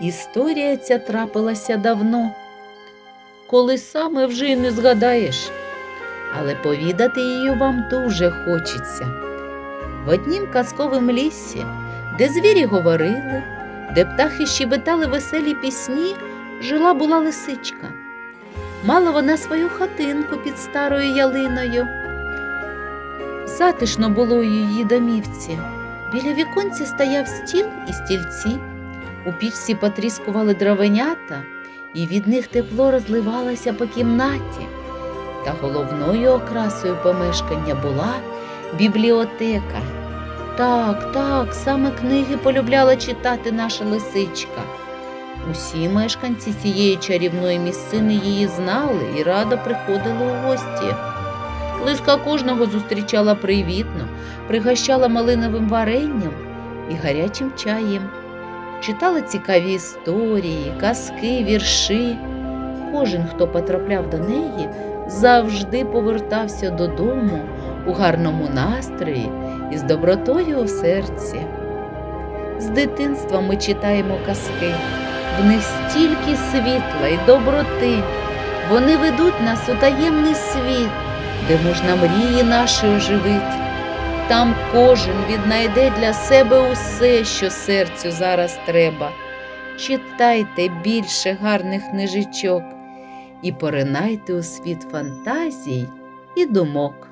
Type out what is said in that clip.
Історія ця трапилася давно, коли саме вже й не згадаєш, але повідати її вам дуже хочеться. В однім казковім лісі, де звірі говорили, де птахи щебетали веселі пісні, жила була лисичка. Мала вона свою хатинку під старою ялиною. Затишно було у її домівці. Біля віконця стояв стіл і стільці. У пічці потріскували дровенята, і від них тепло розливалося по кімнаті. Та головною окрасою помешкання була бібліотека. Так, так, саме книги полюбляла читати наша лисичка. Усі мешканці цієї чарівної місцини її знали і радо приходили у гості. Лиска кожного зустрічала привітно, пригощала малиновим варенням і гарячим чаєм. Читала цікаві історії, казки, вірші. Кожен, хто потрапляв до неї, завжди повертався додому у гарному настрої і з добротою у серці. З дитинства ми читаємо казки, в них стільки світла і доброти. Вони ведуть нас у таємний світ, де можна мрії наші оживити. Там кожен віднайде для себе усе, що серцю зараз треба. Читайте більше гарних книжечок і поринайте у світ фантазій і думок.